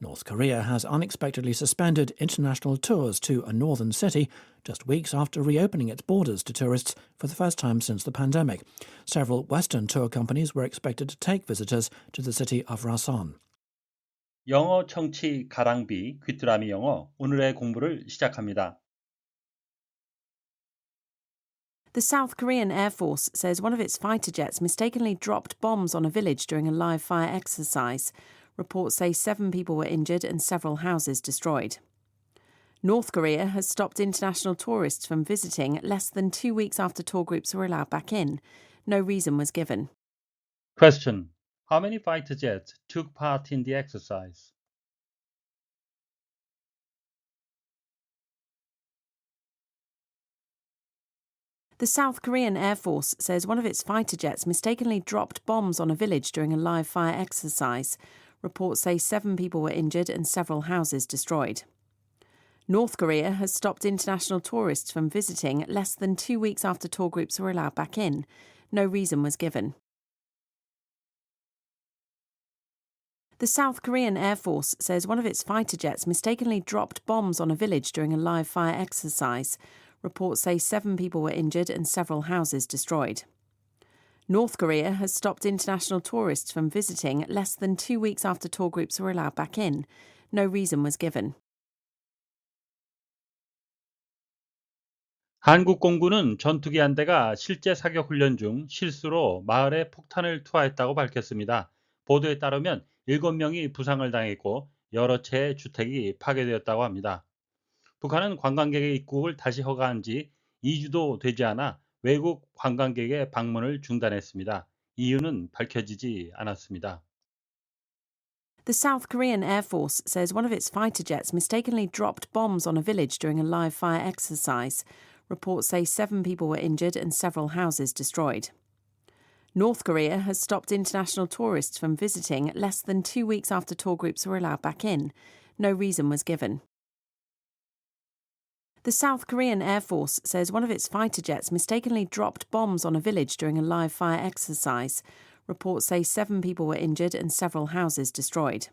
North Korea has unexpectedly suspended international tours to a northern city just weeks after reopening its borders to tourists for the first time since the pandemic. Several Western tour companies were expected to take visitors to the city of Rason. 영어 청취 가랑비 귀뚜라미 영어 오늘의 공부를 시작합니다. The South Korean Air Force says one of its fighter jets mistakenly dropped bombs on a village during a live fire exercise. Reports say seven people were injured and several houses destroyed. North Korea has stopped international tourists from visiting less than two weeks after tour groups were allowed back in. No reason was given. Question. How many fighter jets took part in the exercise? The South Korean Air Force says one of its fighter jets mistakenly dropped bombs on a village during a live fire exercise. Reports say seven people were injured and several houses destroyed. North Korea has stopped international tourists from visiting less than two weeks after tour groups were allowed back in. No reason was given. The South Korean Air Force says one of its fighter jets mistakenly dropped bombs on a village during a live fire exercise. Reports say seven people were injured and several houses destroyed. North Korea has stopped international tourists from visiting less than two weeks after tour groups were allowed back in. No reason was given. 한국 공군은 전투기 한 대가 실제 사격 훈련 중 실수로 마을에 폭탄을 투하했다고 밝혔습니다. 보도에 따르면 7명이 부상을 당했고 여러 채의 주택이 파괴되었다고 합니다. 북한은 관광객의 입국을 다시 허가한 지 2주도 되지 않아 외국 관광객의 방문을 중단했습니다. 이유는 밝혀지지 않았습니다. The South Korean Air Force says one of its fighter jets mistakenly dropped bombs on a village during a live fire exercise. Reports say seven people were injured and several houses destroyed. North Korea has stopped international tourists from visiting less than two weeks after tour groups were allowed back in. No reason was given. The South Korean Air Force says one of its fighter jets mistakenly dropped bombs on a village during a live fire exercise. Reports say seven people were injured and several houses destroyed.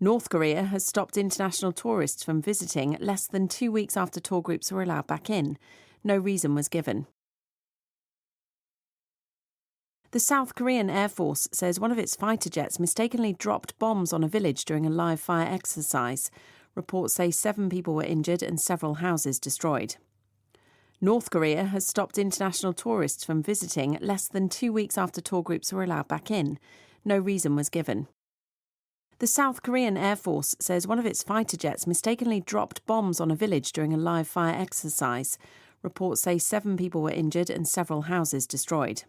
North Korea has stopped international tourists from visiting less than two weeks after tour groups were allowed back in. No reason was given. The South Korean Air Force says one of its fighter jets mistakenly dropped bombs on a village during a live fire exercise. Reports say seven people were injured and several houses destroyed. North Korea has stopped international tourists from visiting less than two weeks after tour groups were allowed back in. No reason was given. The South Korean Air Force says one of its fighter jets mistakenly dropped bombs on a village during a live fire exercise. Reports say seven people were injured and several houses destroyed.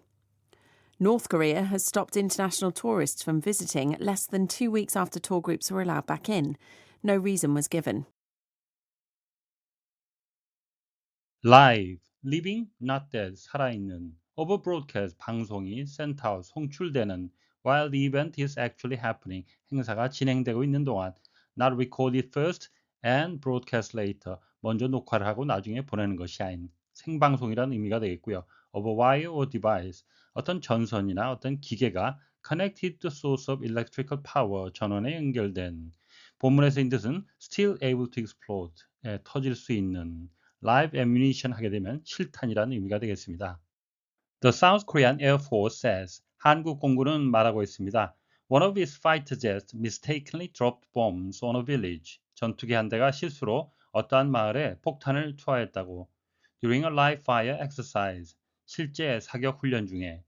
North Korea has stopped international tourists from visiting less than two weeks after tour groups were allowed back in. No reason was given. Live, living, not dead, 살아있는, over broadcast, 방송이 sent out, 송출되는, while the event is actually happening, 행사가 진행되고 있는 동안, not recorded first and broadcast later, 먼저 녹화를 하고 나중에 보내는 것이 아닌 생방송이라는 의미가 되겠고요. over wire or device, 어떤 전선이나 어떤 기계가 connected to source of electrical power, 전원에 연결된 본문에서인 뜻은 still able to explode, 예, 터질 수 있는 live ammunition 하게 되면 실탄이라는 의미가 되겠습니다. The South Korean Air Force says 한국 공군은 말하고 있습니다. One of its fighter jets mistakenly dropped bombs on a village. 전투기 한 대가 실수로 어떠한 마을에 폭탄을 투하했다고. During a live fire exercise. 실제 사격 훈련 중에.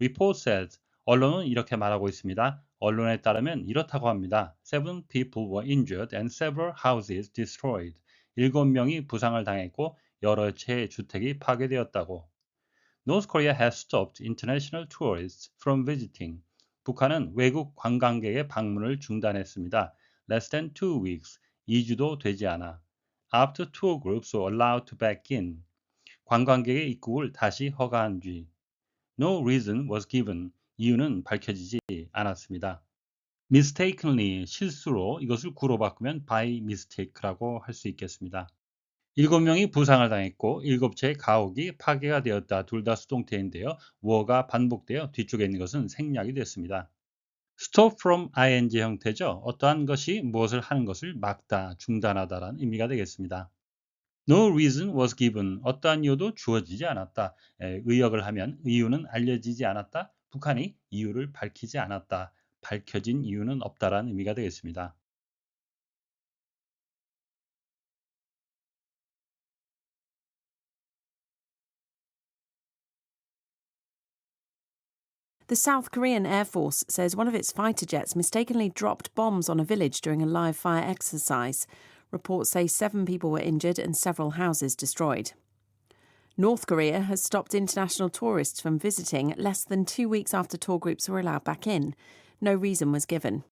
Report says 언론은 이렇게 말하고 있습니다. 언론에 따르면 이렇다고 합니다. Seven people were injured and several houses destroyed. 일곱 명이 부상을 당했고 여러 채의 주택이 파괴되었다고. North Korea has stopped international tourists from visiting. 북한은 외국 관광객의 방문을 중단했습니다. Less than two weeks. 2주도 되지 않아. After tour groups were allowed to back in. 관광객의 입국을 다시 허가한 뒤. No reason was given. 이유는 밝혀지지 않았습니다. mistakenly 실수로 이것을 구로 바꾸면 by mistake라고 할 수 있겠습니다. 일곱 명이 부상을 당했고 일곱 채의 가옥이 파괴가 되었다. 둘 다 수동태인데요. 워가 반복되어 뒤쪽에 있는 것은 생략이 됐습니다. stop from ing 형태죠. 어떠한 것이 무엇을 하는 것을 막다, 중단하다라는 의미가 되겠습니다. No reason was given. 어떠한 이유도 주어지지 않았다. 에, 의역을 하면 이유는 알려지지 않았다. 북한이 이유를 밝히지 않았다. 밝혀진 이유는 없다라는 의미가 되겠습니다. The South Korean Air Force says one of its fighter jets mistakenly dropped bombs on a village during a live fire exercise. Reports say seven people were injured and several houses destroyed. North Korea has stopped international tourists from visiting less than two weeks after tour groups were allowed back in. No reason was given.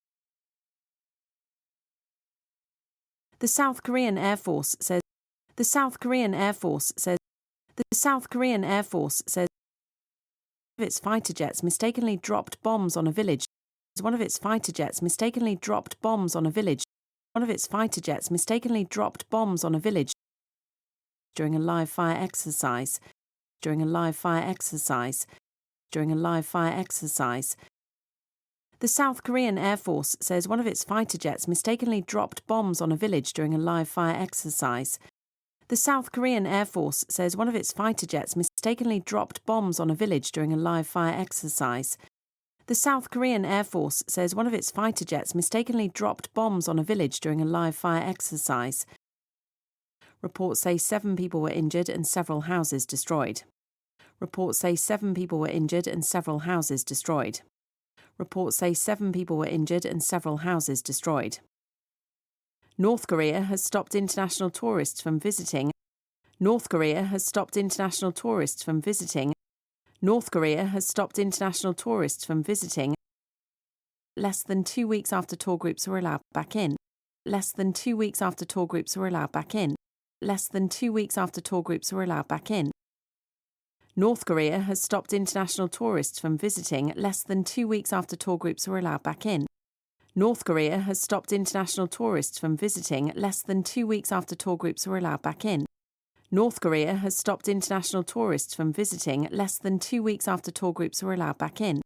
The South Korean Air Force says the South Korean Air Force says the South Korean Air Force says of its fighter jets mistakenly dropped bombs on a village. One of its fighter jets mistakenly dropped bombs on a village. One of its fighter jets mistakenly dropped bombs on a village during a live fire exercise. During a live fire exercise. During a live fire exercise. The South Korean Air Force says one of its fighter jets mistakenly dropped bombs on a village during a live fire exercise. The South Korean Air Force says one of its fighter jets mistakenly dropped bombs on a village during a live fire exercise. The South Korean Air Force says one of its fighter jets mistakenly dropped bombs on a village during a live fire exercise. Reports say seven people were injured and several houses destroyed. Reports say seven people were injured and several houses destroyed. Reports say seven people were injured and several houses destroyed. North Korea has stopped international tourists from visiting. North Korea has stopped international tourists from visiting. North Korea has stopped international tourists from visiting less than two weeks after tour groups were allowed back in. Less than two weeks after tour groups were allowed back in. Less than two weeks after tour groups were allowed back in. North Korea has stopped international tourists from visiting less than two weeks after tour groups were allowed back in. North Korea has stopped international tourists from visiting less than two weeks after tour groups were allowed back in. North Korea has stopped international tourists from visiting less than two weeks after tour groups were allowed back in.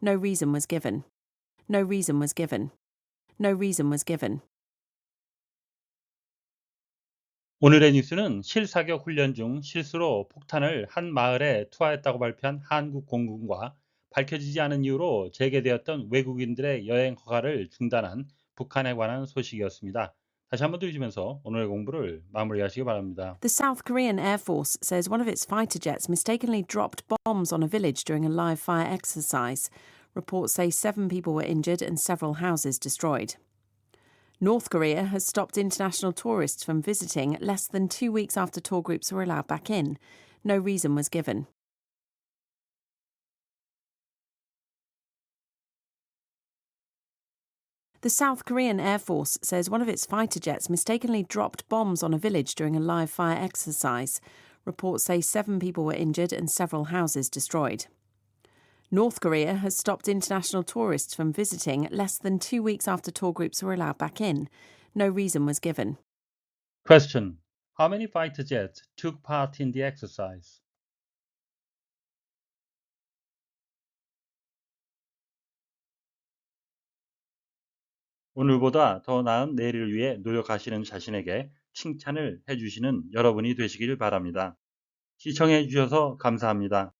No reason was given. No reason was given. No reason was given. 오늘의 뉴스는 실사격 훈련 중 실수로 폭탄을 한 마을에 투하했다고 발표한 한국 공군과 밝혀지지 않은 이유로 재개되었던 외국인들의 여행 허가를 중단한 북한에 관한 소식이었습니다. 다시 한번 들으시면서 오늘의 공부를 마무리하시기 바랍니다. The South Korean Air Force says one of its fighter jets mistakenly dropped bombs on a village during a live fire exercise. Reports say seven people were injured and several houses destroyed. North Korea has stopped international tourists from visiting less than two weeks after tour groups were allowed back in. No reason was given. The South Korean Air Force says one of its fighter jets mistakenly dropped bombs on a village during a live fire exercise. Reports say seven people were injured and several houses destroyed. North Korea has stopped international tourists from visiting less than two weeks after tour groups were allowed back in. No reason was given. Question. How many fighter jets took part in the exercise? 오늘보다 더 나은 내일을 위해 노력하시는 자신에게 칭찬을 해주시는 여러분이 되시길 바랍니다. 시청해 주셔서 감사합니다.